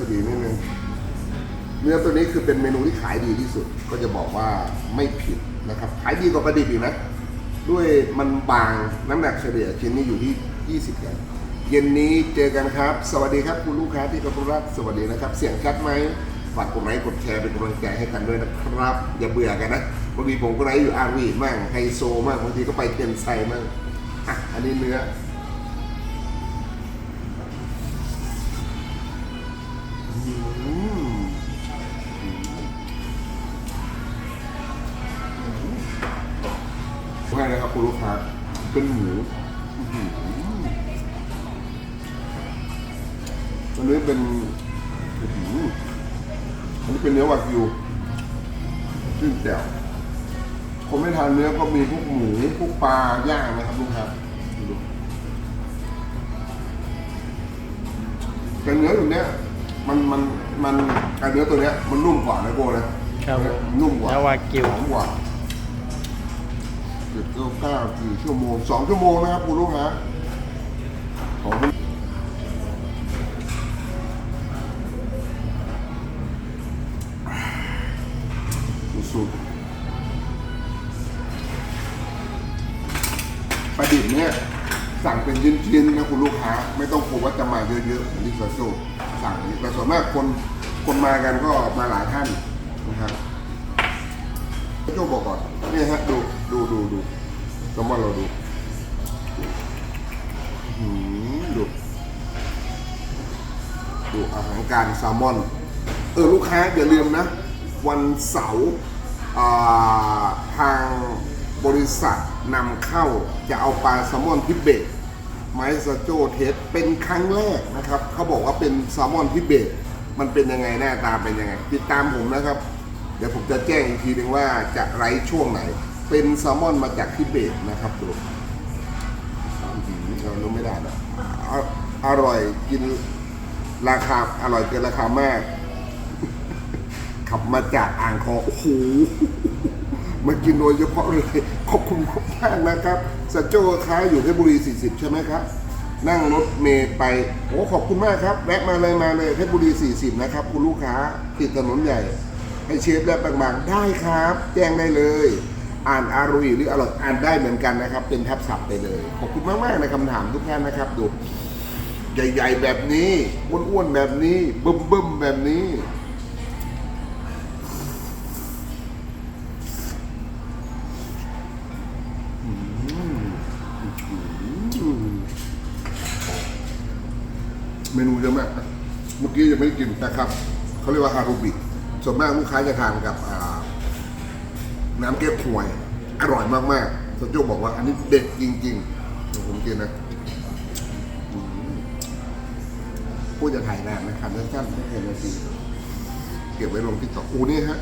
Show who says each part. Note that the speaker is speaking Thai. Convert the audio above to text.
Speaker 1: สดีนิดนึงเนื้อตัวนี้คือเป็นเมนูที่ขายดีที่สุด ก็จะบอกว่าไม่ผิดนะครับ ขายดีกว่าปลาดิบอีกนะ ด้วยมันบางน้ำหนักเฉลี่ยชิ้นนี้อยู่ที่ 20กรัมเย็นนี้เจอกันครับ สวัสดีครับคุณลูกค้าที่เคารพรักสวัสดีนะครับ เสียงชัดไหมฝากกดไลค์กดแชร์เป็นกำลังใจให้กันด้วยนะครับ อย่าเบื่อกันนะบางทีผมก็ไลฟ์อยู่อาร์วีมั่งไฮโซมั่งบางทีก็ไปเทียนไซมั่งอะอันนี้เนื้อ ใช่นะครับคุณลูกค้าเป็นหมูอันนี้เป็นอันนี้เป็นเนื้อวากิวขึ้นแจ่วคนไม่ทานเนื้อก็มีพวกหมูพวกปลาย่างนะครับลูกค้าดูแต่เนื้อตัวเนี้ย มันมันมันไอเนื้อตัวเนี้ยมันนุ่มกว่านะโบนะครับนุ่มกว่า
Speaker 2: แล้ววากิว
Speaker 1: หอมกว่าเจ็ดเก้าเก้ากี่ชั่วโมงสองชั่วโมงนะครับคุณลูกค้าของสุดๆปลาดิบเนี่ย สั่งเป็นชิ้นๆนะคุณลูกค้า ไม่ต้องกลัวว่าจะมาเยอะๆเหมือนที่ซาโซสั่งนี้แต่ส่วนมากคนคนมากันก็มาหลายท่านนะครับโจบอกก่อนนี่ฮะดูดูดูดูสมมติเราดูหือดูดูอาหารการแซลมอน เออ ลูกค้าอย่าลืมนะ วันเสาร์อ่าทาง บริษัทนำเข้าจะเอาปลาแซลมอนทิเบตไมซาโจเทสเป็นครั้งแรกนะครับเขาบอกว่าเป็นแซลมอนทิเบตมันเป็นยังไงหน้าตาเป็นยังไง ติดตามผมนะครับ เดี๋ยวผมจะแจ้งอีกทีหนึงว่าจะไลฟ์ช่วงไหน เป็นแซลมอนมาจากทิเบตนะครับดูอื้อหือเรารู้ไม่ได้นะออร่อยกินราคาอร่อยเกินราคามาก ขับมาจากอ่างทองโอ้โห มากินโดยเฉพาะเลยขอบคุณมากนะครับสัจโจ้ค้าอยู่เพชรบุรี 40 ใช่ไหมครับ นั่งรถเมย์ไปโอ้ขอบคุณมากครับแวะมาเลยมาเลยเพชรบุรี 40 นะครับ คุณลูกค้าติดถนนใหญ่ ให้เชฟและบางๆได้ครับ แจ้งได้เลย อ่านอารุยหรืออร่อยอ่านได้เหมือนกันนะครับ เป็นแทับศัพท์ไปเลยขอบคุณมากๆในคำถามทุกท่านนะครับดูใหญ่ ๆ แบบนี้อ้วนๆแบบนี้บึ้มๆแบบนี้ เมนูเยอะมากนะเมื่อกี้ยังไม่ได้กินนะครับเขาเรียกว่าฮารุบิส่วนมากลูกค้าจะทานกับน้ำเก๊กฮวย อร่อยมากๆสจโจบอกว่าอันนี้เด็ดจริงๆผมกินนะพูดจะถ่ายนานนะครับสั้นไม่เกินนาทีเก็บไว้ลงที่ต่ออูนี่ฮะ